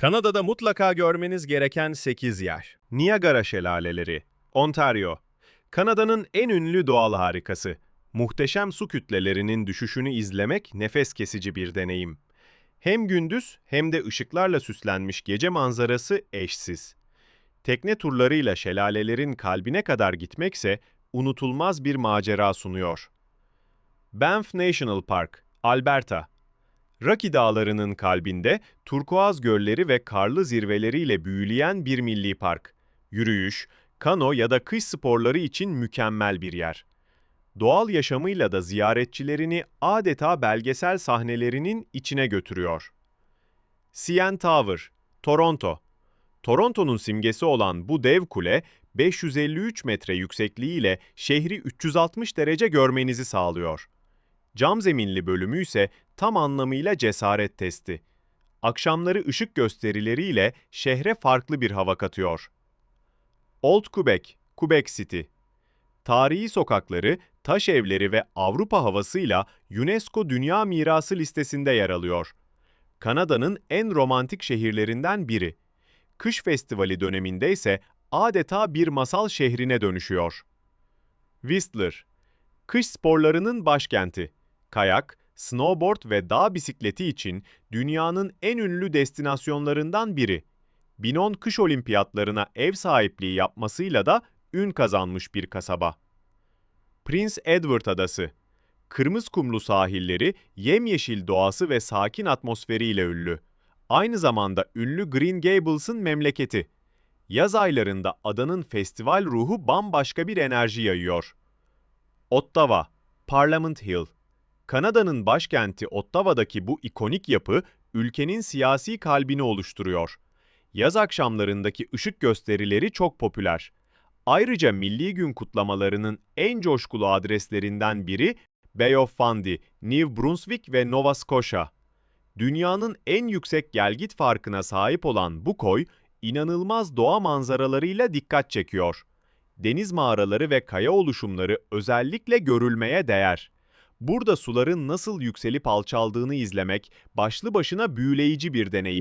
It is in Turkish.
Kanada'da mutlaka görmeniz gereken 8 yer. Niagara Şelaleleri, Ontario. Kanada'nın en ünlü doğal harikası. Muhteşem su kütlelerinin düşüşünü izlemek nefes kesici bir deneyim. Hem gündüz hem de ışıklarla süslenmiş gece manzarası eşsiz. Tekne turlarıyla şelalelerin kalbine kadar gitmekse unutulmaz bir macera sunuyor. Banff National Park, Alberta. Rocky Dağları'nın kalbinde turkuaz gölleri ve karlı zirveleriyle büyüleyen bir milli park. Yürüyüş, kano ya da kış sporları için mükemmel bir yer. Doğal yaşamıyla da ziyaretçilerini adeta belgesel sahnelerinin içine götürüyor. CN Tower, Toronto. Toronto'nun simgesi olan bu dev kule 553 metre yüksekliğiyle şehri 360 derece görmenizi sağlıyor. Cam zeminli bölümü ise tam anlamıyla cesaret testi. Akşamları ışık gösterileriyle şehre farklı bir hava katıyor. Old Quebec, Quebec City. Tarihi sokakları, taş evleri ve Avrupa havasıyla UNESCO Dünya Mirası listesinde yer alıyor. Kanada'nın en romantik şehirlerinden biri. Kış festivali döneminde ise adeta bir masal şehrine dönüşüyor. Whistler, kış sporlarının başkenti. Kayak, snowboard ve dağ bisikleti için dünyanın en ünlü destinasyonlarından biri. Binon Kış Olimpiyatlarına ev sahipliği yapmasıyla da ün kazanmış bir kasaba. Prince Edward Adası Kırmızı kumlu sahilleri, yemyeşil doğası ve sakin atmosferiyle ünlü. Aynı zamanda ünlü Green Gables'ın memleketi. Yaz aylarında adanın festival ruhu bambaşka bir enerji yayıyor. Ottawa, Parliament Hill Kanada'nın başkenti Ottawa'daki bu ikonik yapı ülkenin siyasi kalbini oluşturuyor. Yaz akşamlarındaki ışık gösterileri çok popüler. Ayrıca Milli Gün kutlamalarının en coşkulu adreslerinden biri Bay of Fundy, New Brunswick ve Nova Scotia. Dünyanın en yüksek gelgit farkına sahip olan bu koy, inanılmaz doğa manzaralarıyla dikkat çekiyor. Deniz mağaraları ve kaya oluşumları özellikle görülmeye değer. Burada suların nasıl yükselip alçaldığını izlemek başlı başına büyüleyici bir deneyim.